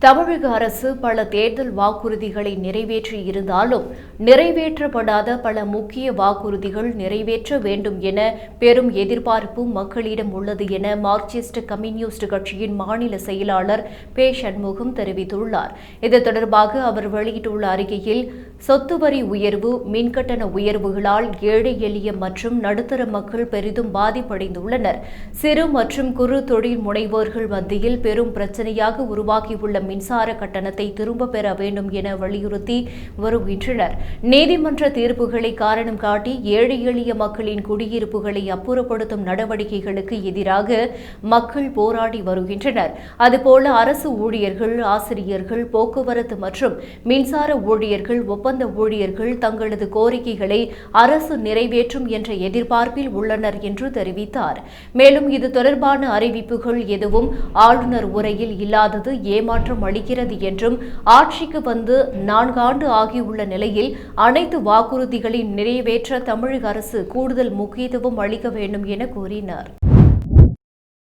தமிழக அரசு பல தேர்தல் வாக்குறுதிகளை நிறைவேற்றி இருந்தாலும் நிறைவேற்றப்படாத பல முக்கிய வாக்குறுதிகள் நிறைவேற்ற வேண்டும் என பெரும் எதிர்பார்ப்பு மக்களிடம் உள்ளது என மார்க்சிஸ்ட் கம்யூனிஸ்ட் கட்சியின் மாநில செயலாளர் பே சண்முகம் தெரிவித்துள்ளார். இது தொடர்பாக அவர் வெளியிட்டுள்ள அறிக்கையில் சொத்து வரி உயர்வு மின்கட்டண உயர்வுகளால் ஏழை எளிய மற்றும் நடுத்தர மக்கள் பெரிதும் பாதிப்படைந்துள்ளனர். சிறு மற்றும் குறு தொழில் முனைவோர்கள் மத்தியில் பெரும் பிரச்சனையாக உருவாகியுள்ள மின்சார கட்டணத்தை திரும்ப பெற வேண்டும் என வலியுறுத்தி வருகின்றனர். நீதிமன்ற தீர்ப்புகளை காரணம் காட்டி ஏழை எளிய மக்களின் குடியிருப்புகளை அப்புறப்படுத்தும் நடவடிக்கைகளுக்கு எதிராக மக்கள் போராடி வருகின்றனர். அதுபோல அரசு ஊழியர்கள் ஆசிரியர்கள் போக்குவரத்து மற்றும் மின்சார ஊழியர்கள் ஒப்பந்த ஊழியர்கள் தங்களது கோரிக்கைகளை அரசு நிறைவேற்றும் என்ற எதிர்பார்ப்பில் உள்ளனர் என்று தெரிவித்தார். மேலும் இது தொடர்பான அறிவிப்புகள் எதுவும் ஆளுநர் உரையில் இல்லாதது ஏமாற்றம் அளிக்கிறது என்றும் ஆட்சிக்கு வந்து நான்காண்டு ஆகியுள்ள நிலையில் அனைத்து வாக்குறுதிகளையும் நிறைவேற்ற தமிழக அரசு கூடுதல் முக்கியத்துவம் அளிக்க வேண்டும் என கூறினார்.